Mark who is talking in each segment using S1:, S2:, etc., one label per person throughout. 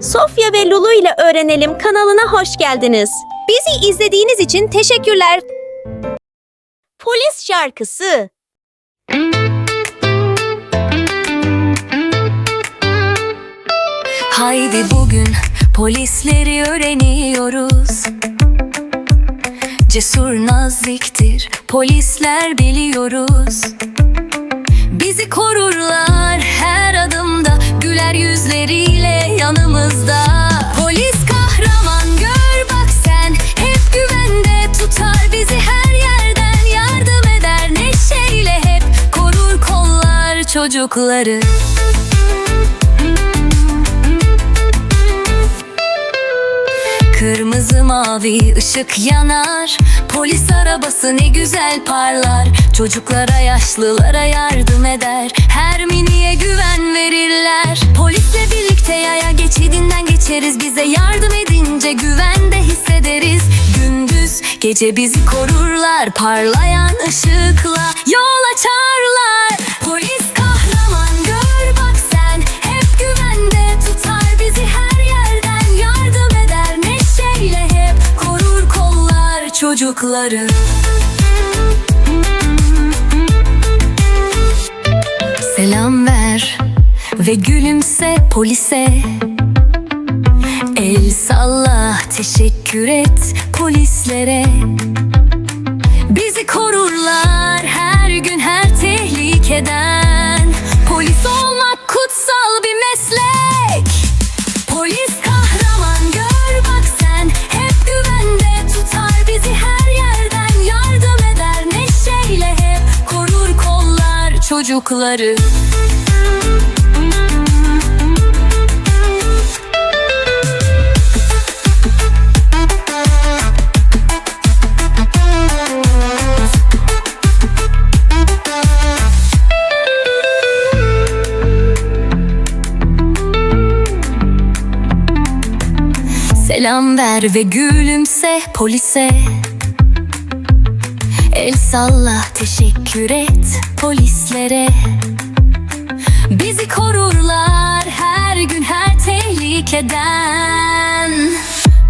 S1: Sofya ve Lulu ile öğrenelim kanalına hoş geldiniz. Bizi izlediğiniz için teşekkürler. Polis şarkısı.
S2: Haydi bugün polisleri öğreniyoruz Cesur naziktir polisler biliyoruz Bizi korurlar her adımda Güler yüzleriyle çocukları. Kırmızı mavi ışık yanar Polis arabası ne güzel parlar. Çocuklara yaşlılara yardım eder Her miniye güven verirler. Polisle birlikte yaya geçidinden geçeriz. Bize yardım edince güvende hissederiz. Gündüz gece bizi korurlar Parlayan ışıkla. Yol çocukları. Selam ver ve gülümse polise. El salla teşekkür et polislere. Bizi korurlar her gün her tehlikeden çocukları. Selam ver ve gülümse polise El salla teşekkür et polislere. Bizi korurlar her gün her tehlikeden.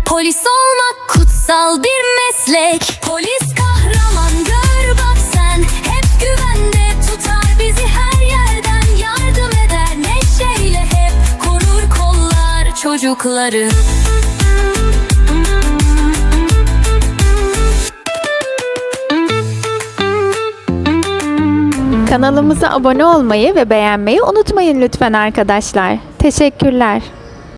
S2: Polis olmak kutsal bir meslek. Polis kahraman gör bak sen. Hep güvende tutar bizi her yerden. Yardım eder neşeyle hep. Korur kollar çocukları
S3: Kanalımıza abone olmayı ve beğenmeyi unutmayın lütfen arkadaşlar. Teşekkürler.